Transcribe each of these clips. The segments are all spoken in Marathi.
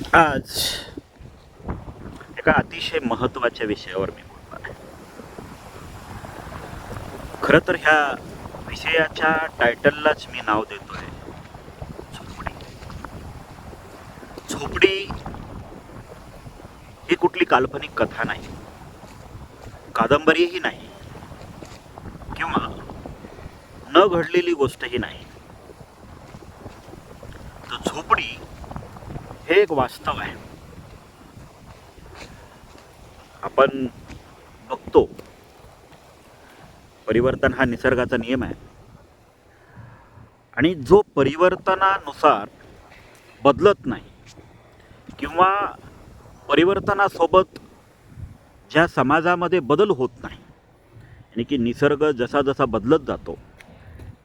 आज एका अतिशय महत्त्वाच्या विषयावर मी बोलणार आहे. खरं तर ह्या विषयाच्या टायटललाच मी नाव देतोय झोपडी. झोपडी ही कुठली काल्पनिक कथा नाही कादंबरीही नाही किंवा न घडलेली गोष्टही नाही. तर झोपडी हे एक वास्तव आहे. आपण बघतो परिवर्तन हा निसर्गाचा नियम आहे. आणि जो परिवर्तनानुसार बदलत नाही किंवा परिवर्तनासोबत ज्या समाजामध्ये बदल होत नाही आणि की निसर्ग जसा जसा बदलत जातो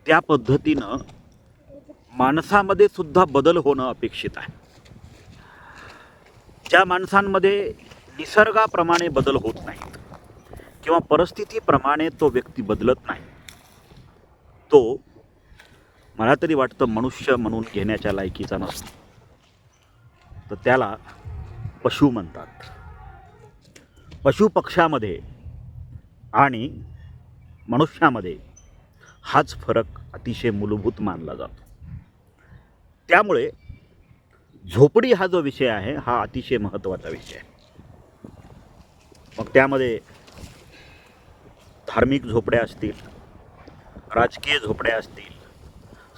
त्या पद्धतीनं माणसामध्ये सुद्धा बदल होणं अपेक्षित आहे. ज्या माणसांमध्ये निसर्गाप्रमाणे बदल होत नाहीत किंवा परिस्थितीप्रमाणे तो व्यक्ती बदलत नाही तो मला तरी वाटतं मनुष्य म्हणून घेण्याच्या लायकीचा नसतो. तर त्याला पशु म्हणतात. पशुपक्ष्यामध्ये आणि मनुष्यामध्ये हाच फरक अतिशय मूलभूत मानला जातो. त्यामुळे झोपडी हा जो विषय आहे हा अतिशय महत्त्वाचा विषय आहे. मग त्यामध्ये धार्मिक झोपड्या असतील राजकीय झोपड्या असतील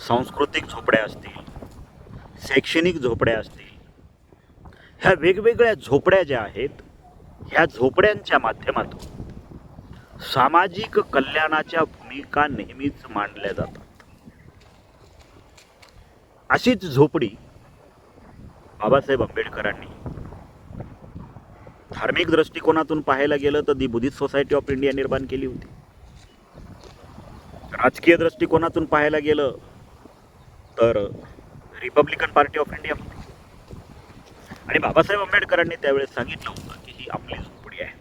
सांस्कृतिक झोपड्या असतील शैक्षणिक झोपड्या असतील ह्या वेगवेगळ्या झोपड्या ज्या आहेत ह्या झोपड्यांच्या माध्यमातून सामाजिक कल्याणाच्या भूमिका नेहमीच मांडल्या जातात. अशीच झोपडी बाबासाहेब आंबेडकरांनी. धार्मिक दृष्टिकोनातून पाहायला गेलं तर the Buddhist society of India निर्माण केली होती. राजकीय दृष्टिकोनातून पाहायला गेलं तर रिपब्लिकन पार्टी ऑफ इंडिया आणि बाबासाहेब आंबेडकरांनी त्यावेळेस सांगितलं होतं की ही आपली झोपडी आहे.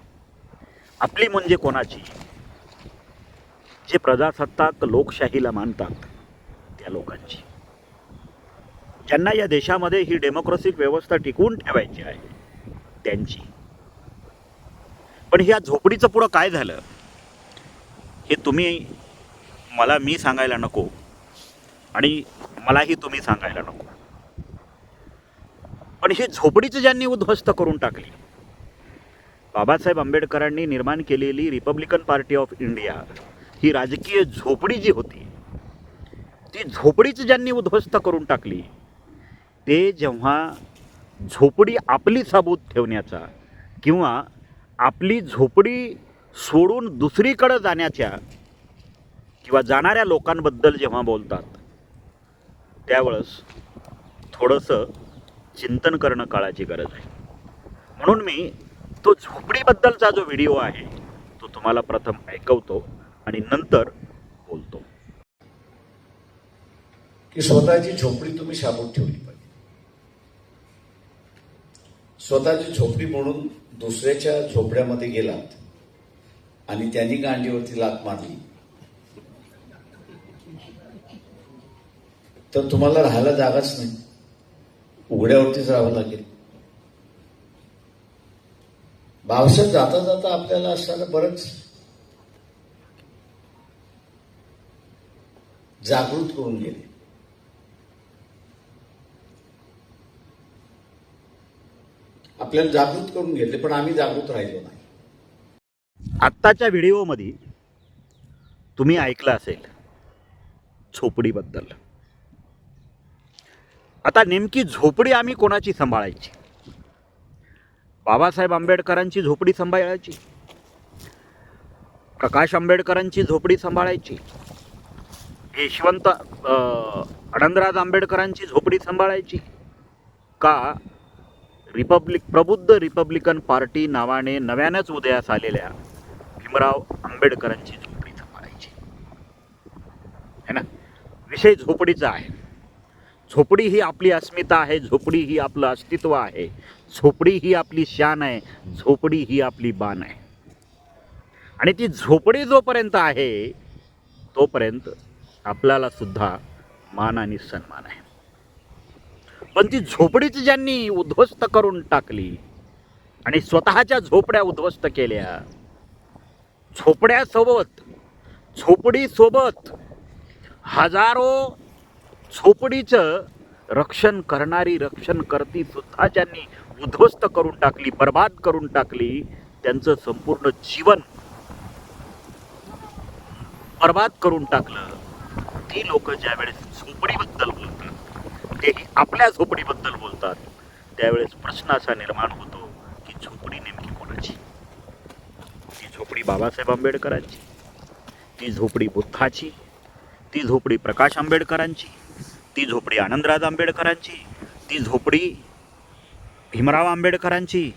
आपली म्हणजे कोणाची? जे प्रजासत्ताक लोकशाहीला मानतात त्या लोकांची. ज्यांना या देशामध्ये ही डेमोक्रेसिक व्यवस्था टिकवून ठेवायची आहे त्यांची. पण ह्या झोपडीचं पुढं काय झालं हे तुम्ही मला मी सांगायला नको आणि मलाही तुम्ही सांगायला नको. पण ही झोपडीचं ज्यांनी उद्ध्वस्त करून टाकली बाबासाहेब आंबेडकरांनी निर्माण केलेली रिपब्लिकन पार्टी ऑफ इंडिया ही राजकीय झोपडी जी होती ती झोपडीच ज्यांनी उद्ध्वस्त करून टाकली ते जेव्हा झोपडी आपली साबूत ठेवण्याचा किंवा आपली झोपडी सोडून दुसरीकडं जाण्याच्या किंवा जाणाऱ्या लोकांबद्दल जेव्हा बोलतात त्यावेळेस थोडंसं चिंतन करणं काळाची गरज आहे. म्हणून मी तो झोपडीबद्दलचा जो व्हिडिओ आहे तो तुम्हाला प्रथम ऐकवतो आणि नंतर बोलतो. की स्वतःची झोपडी तुम्ही शाबूत ठेवली पाहिजे स्वतःची झोपडी म्हणून दुसऱ्याच्या झोपड्यामध्ये गेलात आणि त्यांनी गांडीवरती लात मारली. तर तुम्हाला राहायला जागाच नाही. उघड्यावरतीच राहावं लागेल. भावसात जाता जाता आपल्याला असताना बरंच जागृत करून गेले. आपल्याला जागृत करून घेतले पण आम्ही जागृत राहिलो नाही. आत्ताच्या व्हिडिओमध्ये तुम्ही ऐकलं असेल झोपडीबद्दल. आता नेमकी झोपडी आम्ही कोणाची सांभाळायची? बाबासाहेब आंबेडकरांची झोपडी सांभाळायची? प्रकाश आंबेडकरांची झोपडी सांभाळायची? यशवंत आनंदराज आंबेडकरांची झोपडी सांभाळायची? का रिपब्लिक प्रबुद्ध रिपब्लिकन पार्टी नावाने नव्यानेच उदयास आलेल्या भीमराव आंबेडकरांची झोपडी सांभाळायची है ना? विषय झोपडीचा आहे. झोपडी ही आपली अस्मिता आहे झोपडी ही आपलं अस्तित्व आहे झोपडी ही आपली शान आहे झोपडी ही आपली बाण आहे. आणि ती झोपडी जोपर्यंत आहे तोपर्यंत आपल्याला सुद्धा मान आणि सन्मान आहे. पण ती झोपडीच ज्यांनी उद्ध्वस्त करून टाकली आणि स्वतःच्या झोपड्या उद्ध्वस्त केल्या झोपड्यासोबत झोपडीसोबत हजारो झोपडीचं रक्षण करणारी रक्षण करती सुद्धा ज्यांनी उद्ध्वस्त करून टाकली बर्बाद करून टाकली त्यांचं संपूर्ण जीवन बर्बाद करून टाकलं. ती लोक ज्यावेळेस झोपडीबद्दल बोलतात तेही आपल्या झोपडीबद्दल बोलतात. त्यावेळेस प्रश्न असा निर्माण होतो की झोपडी नेमकी कोणाची? ती झोपडी बाबासाहेब आंबेडकरांची? ती झोपडी बुद्धाची? ती झोपडी प्रकाश आंबेडकरांची? ती झोपडी आनंदराज आंबेडकरांची? ती झोपडी भीमराव आंबेडकरांची?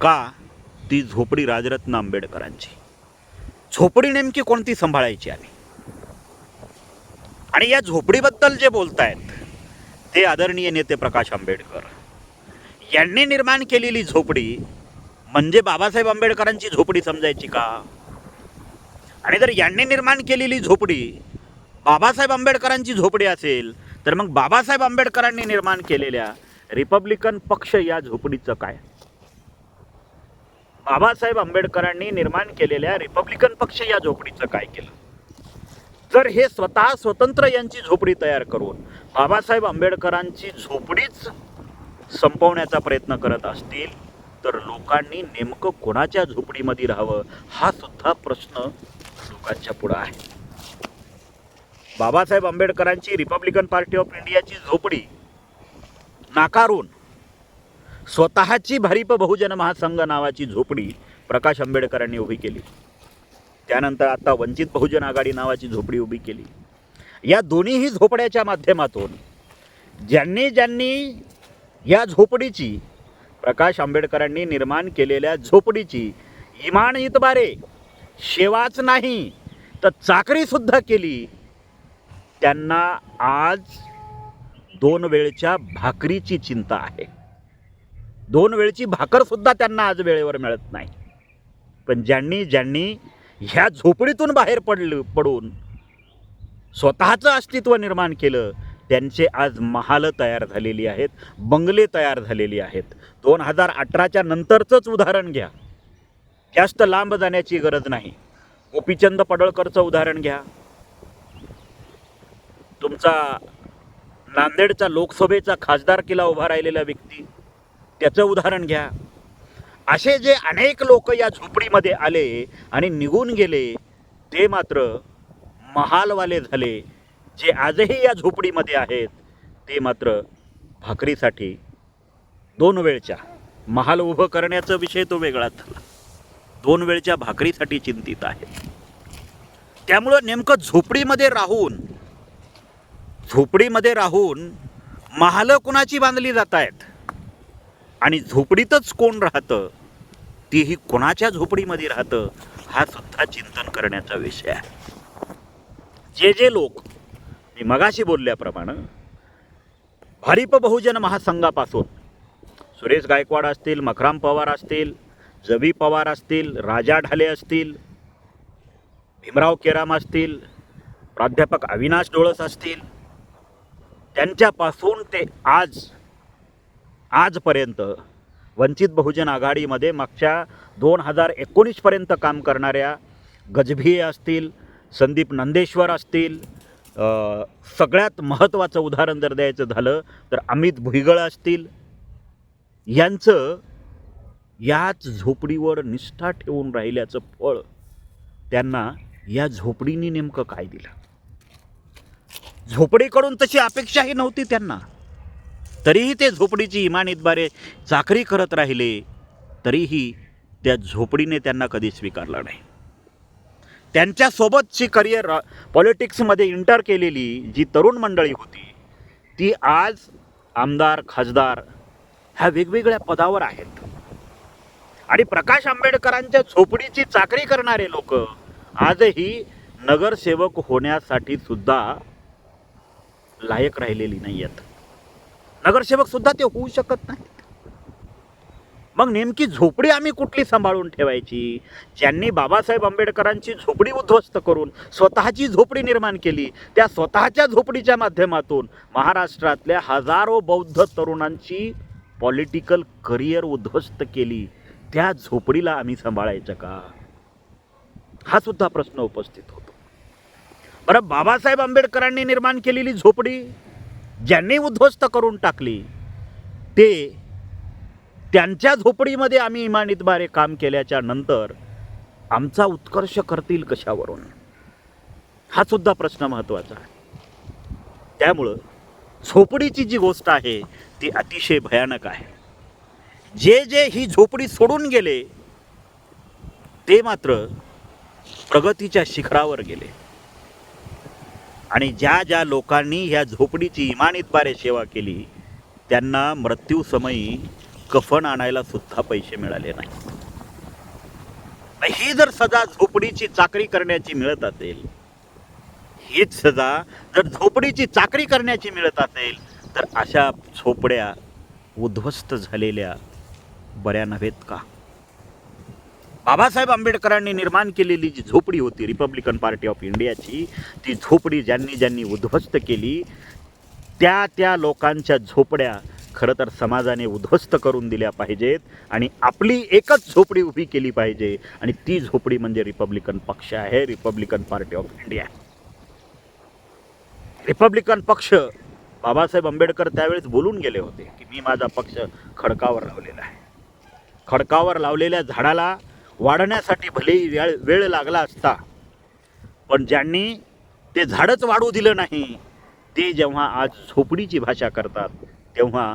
का ती झोपडी राजरत्न आंबेडकरांची? झोपडी नेमकी कोणती सांभाळायची आम्ही? आणि या झोपडीबद्दल जे बोलतायत ते आदरणीय नेते प्रकाश आंबेडकर. यांनी निर्माण केलेली झोपडी म्हणजे बाबासाहेब आंबेडकरांची झोपडी समजायची का? आणि जर यांनी निर्माण केलेली झोपडी बाबासाहेब आंबेडकरांची झोपडी असेल तर मग बाबासाहेब आंबेडकरांनी निर्माण केलेल्या रिपब्लिकन पक्ष या झोपडीचं काय? बाबासाहेब आंबेडकरांनी निर्माण केलेल्या रिपब्लिकन पक्ष या झोपडीचं काय केलं? तर हे स्वतः स्वतंत्र यांची झोपडी तयार करून बाबासाहेब आंबेडकरांची झोपडीच संपवण्याचा प्रयत्न करत असतील तर लोकांनी नेमकं कोणाच्या झोपडीमध्ये राहावं हा सुद्धा प्रश्न लोकांच्या पुढं आहे. बाबासाहेब आंबेडकरांची रिपब्लिकन पार्टी ऑफ इंडियाची झोपडी नाकारून स्वतःची भारिप बहुजन महासंघ नावाची झोपडी प्रकाश आंबेडकरांनी उभी केली. त्यानंतर आता वंचित बहुजन आघाडी नावाची झोपडी उभी केली. या दोन्हीही झोपड्याच्या माध्यमातून ज्यांनी ज्यांनी या झोपडीची प्रकाश आंबेडकरांनी निर्माण केलेल्या झोपडीची इमान इतबारे शेवाच नाही तर चाकरीसुद्धा केली त्यांना आज दोन वेळच्या भाकरीची चिंता आहे. दोन वेळची भाकरसुद्धा त्यांना आज वेळेवर मिळत नाही. पण ज्यांनी ज्यांनी ह्या झोपडीतून बाहेर पडलं पडून. स्वतःचं अस्तित्व निर्माण केलं. त्यांचे आज महालं तयार झालेली आहेत बंगले तयार झालेली आहेत. दोन हजार अठराच्या नंतरचंच उदाहरण घ्या. जास्त लांब जाण्याची गरज नाही. गोपीचंद पडळकरचं उदाहरण घ्या. तुमचा नांदेडचा लोकसभेचा खासदार किला उभा राहिलेला व्यक्ती त्याचं उदाहरण घ्या. असे जे अनेक लोक या झोपडीमध्ये आले आणि निघून गेले ते मात्र महालवाले झाले. जे आजही या झोपडीमध्ये आहेत ते मात्र भाकरीसाठी दोन वेळच्या महाल उभं करण्याचा विषय तो वेगळाच झाला. दोन वेळच्या भाकरीसाठी चिंतित आहेत त्यामुळं नेमकं झोपडीमध्ये राहून झोपडीमध्ये राहून महालं कुणाची बांधली जात आहेत आणि झोपडीतच कोण राहतं? तीही कोणाच्या झोपडीमध्ये राहतं हा सुद्धा चिंतन करण्याचा विषय आहे. जे जे लोक मी मगाशी बोलल्याप्रमाणे भारिप बहुजन महासंघापासून सुरेश गायकवाड असतील मखराम पवार असतील जबी पवार असतील राजा ढाले असतील भीमराव केराम असतील प्राध्यापक अविनाश डोळस असतील त्यांच्यापासून ते आज आजपर्यंत वंचित बहुजन आघाडीमध्ये मागच्या दोन हजार एकोणीसपर्यंत काम करणाऱ्या गजभिये असतील संदीप नंदेश्वर असतील सगळ्यात महत्त्वाचं उदाहरण जर द्यायचं झालं तर अमित भुईगळ असतील. यांचं याच झोपडीवर निष्ठा ठेवून राहिल्याचं फळ त्यांना या झोपडीने नेमकं काय दिलं? झोपडीकडून तशी अपेक्षाही नव्हती त्यांना. तरीही ते झोपडीची इमानीतबारे चाकरी करत राहिले तरीही त्या झोपडीने त्यांना कधी स्वीकारलं नाही. त्यांच्यासोबतची करिअर पॉलिटिक्समध्ये इंटर केलेली जी तरुण मंडळी होती ती आज आमदार खासदार ह्या वेगवेगळ्या पदावर आहेत. आणि प्रकाश आंबेडकरांच्या झोपडीची चाकरी करणारे लोक आजही नगरसेवक होण्यासाठी सुद्धा लायक राहिलेली नाही आहेत नगरसेवक सुद्धा ते होऊ शकत नाही मग नेमकी झोपडी आम्ही कुठली सांभाळून ठेवायची? ज्यांनी बाबासाहेब आंबेडकरांची झोपडी उद्ध्वस्त करून स्वतःची झोपडी निर्माण केली त्या स्वतःच्या झोपडीच्या माध्यमातून महाराष्ट्रातल्या हजारो बौद्ध तरुणांची पॉलिटिकल करिअर उद्ध्वस्त केली. त्या झोपडीला आम्ही सांभाळायचं का? हा सुद्धा प्रश्न उपस्थित होतो. बरं बाबासाहेब आंबेडकरांनी निर्माण केलेली झोपडी ज्यांनी उद्ध्वस्त करून टाकली ते त्यांच्या झोपडीमध्ये आम्ही इमानितबारे काम केल्याच्यानंतर आमचा उत्कर्ष करतील कशावरून? हा सुद्धा प्रश्न महत्त्वाचा आहे. त्यामुळं झोपडीची जी गोष्ट आहे ती अतिशय भयानक आहे. जे जे ही झोपडी सोडून गेले ते मात्र प्रगतीच्या शिखरावर गेले. आणि ज्या ज्या लोकांनी ह्या झोपडीची इमानीतबारे सेवा केली त्यांना मृत्यूसमयी कफन आणायला सुद्धा पैसे मिळाले नाही. ही जर सजा झोपडीची चाकरी करण्याची मिळत असेल हीच सजा जर झोपडीची चाकरी करण्याची मिळत असेल तर अशा झोपड्या उद्ध्वस्त झालेल्या बऱ्या नव्हेत का? बाबासाहेब आंबेडकरांनी निर्माण केलेली जी झोपडी होती रिपब्लिकन पार्टी ऑफ इंडियाची ती झोपडी ज्यांनी ज्यांनी उद्ध्वस्त केली त्या त्या लोकांच्या झोपड्या खरं तर समाजाने उद्ध्वस्त करून दिल्या पाहिजेत आणि आपली एकच झोपडी उभी केली पाहिजे आणि ती झोपडी म्हणजे रिपब्लिकन पक्ष आहे Republican party of India Republican पक्ष बाबासाहेब आंबेडकर त्यावेळेस बोलून गेले होते की मी माझा पक्ष खडकावर लावलेला आहे. खडकावर लावलेल्या झाडाला वाढण्यासाठी भलेही वेळ वेळ लागला असता पण ज्यांनी ते झाडच वाढू दिलं नाही ते जेव्हा आज झोपडीची भाषा करतात तेव्हा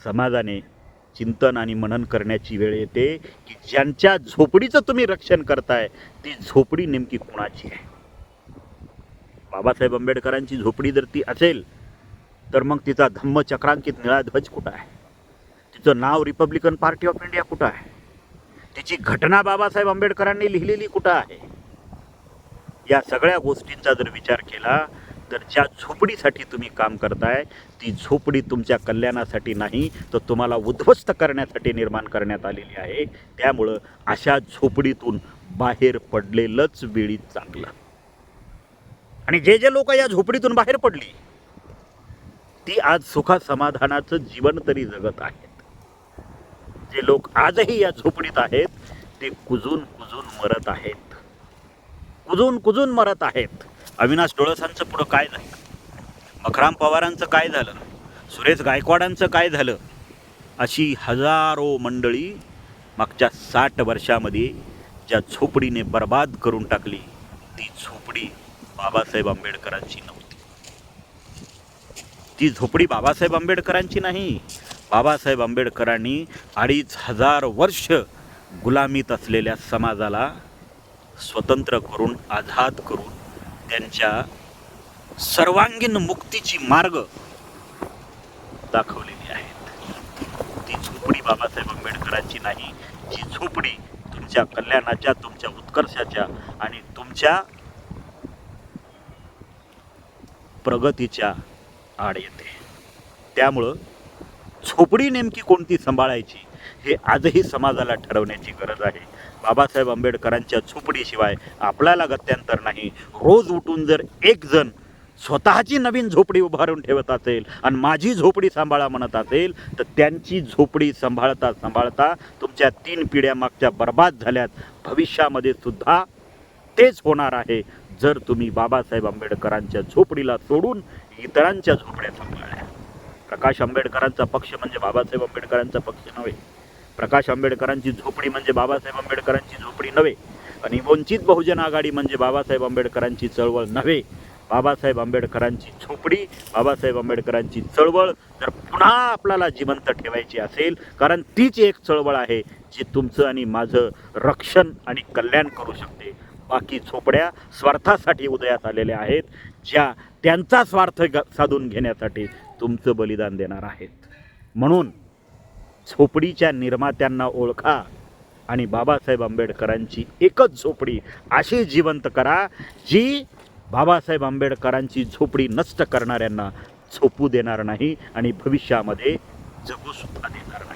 समाजाने चिंतन आणि मनन करण्याची वेळ येते की ज्यांच्या झोपडीचं तुम्ही रक्षण करताय ती झोपडी नेमकी कोणाची आहे? बाबासाहेब आंबेडकरांची झोपडी जर ती असेल तर मग तिचा धम्मचक्रांकित निळा ध्वज कुठं आहे? तिचं नाव रिपब्लिकन पार्टी ऑफ इंडिया कुठं आहे? तिची घटना बाबासाहेब आंबेडकरांनी लिहिलेली कुठं आहे? या सगळ्या गोष्टींचा जर विचार केला तर ज्या झोपडीसाठी तुम्ही काम करताय ती झोपडी तुमच्या कल्याणासाठी नाही तर तुम्हाला उद्ध्वस्त करण्यासाठी निर्माण करण्यात आलेली आहे. त्यामुळं अशा झोपडीतून बाहेर पडलेलंच वेळी चांगलं. आणि जे जे लोक या झोपडीतून बाहेर पडली ती आज सुखा समाधानाचं जीवन तरी जगत आहेत. जे लोक आजही या झोपडीत आहेत ते कुजून कुजून मरत आहेत. कुजून कुजून मरत आहेत. अविनाश डोळसांचं पुढं काय झालं? मखराम पवारांचं काय झालं? सुरेश गायकवाडांचं काय झालं? अशी हजारो मंडळी मागच्या साठ वर्षामध्ये ज्या झोपडीने बर्बाद करून टाकली ती झोपडी बाबासाहेब आंबेडकरांची नव्हती. ती झोपडी बाबासाहेब आंबेडकरांची नाही बाबासाहेब आंबेडकरांनी अडीच हजार वर्ष गुलामीत असलेल्या समाजाला स्वतंत्र करून आझाद करून त्यांच्या सर्वांगीण मुक्तीची मार्ग दाखवलेली आहेत. ती झोपडी बाबासाहेब आंबेडकरांची नाही जी झोपडी तुमच्या कल्याणाच्या तुमच्या उत्कर्षाच्या आणि तुमच्या प्रगतीच्या आड येते. त्यामुळं झोपडी नेमकी कोणती सांभाळायची हे आजही समाजाला ठरवण्याची गरज आहे. बाबासाहेब आंबेडकरांच्या झोपडीशिवाय आपल्याला गत्यांतर नाही. रोज उठून जर एक जण स्वतःची नवीन झोपडी उभारून ठेवत असेल आणि माझी झोपडी सांभाळा म्हणत असेल तर त्यांची झोपडी सांभाळता सांभाळता तुमच्या तीन पिढ्या मागच्या बर्बाद झाल्यात. भविष्यामध्ये सुद्धा तेच होणार आहे. जर तुम्ही बाबासाहेब आंबेडकरांच्या झोपडीला सोडून इतरांच्या झोपड्या सांभाळल्या. प्रकाश आंबेडकरांचा पक्ष म्हणजे बाबासाहेब आंबेडकरांचा पक्ष नव्हे. प्रकाश आंबेडकरांची झोपडी म्हणजे बाबासाहेब आंबेडकरांची झोपडी नव्हे. आणि वंचित बहुजन आघाडी म्हणजे बाबासाहेब आंबेडकरांची चळवळ नव्हे. बाबासाहेब आंबेडकरांची झोपडी बाबासाहेब आंबेडकरांची चळवळ जर पुन्हा आपल्याला जिवंत ठेवायची असेल कारण तीच एक चळवळ आहे जी तुमचं आणि माझं रक्षण आणि कल्याण करू शकते. बाकी झोपड्या स्वार्थासाठी उदयास आलेल्या आहेत ज्या त्यांचा स्वार्थ ग- साधून घेण्यासाठी तुमचं बलिदान देणार आहेत. म्हणून झोपडीच्या निर्मात्यांना ओळखा आणि बाबासाहेब आंबेडकरांची एकच झोपडी अशी जिवंत करा जी बाबासाहेब आंबेडकरांची झोपडी नष्ट करणाऱ्यांना झोपू देणार नाही आणि भविष्यामध्ये जगू सुद्धा देणार नाही.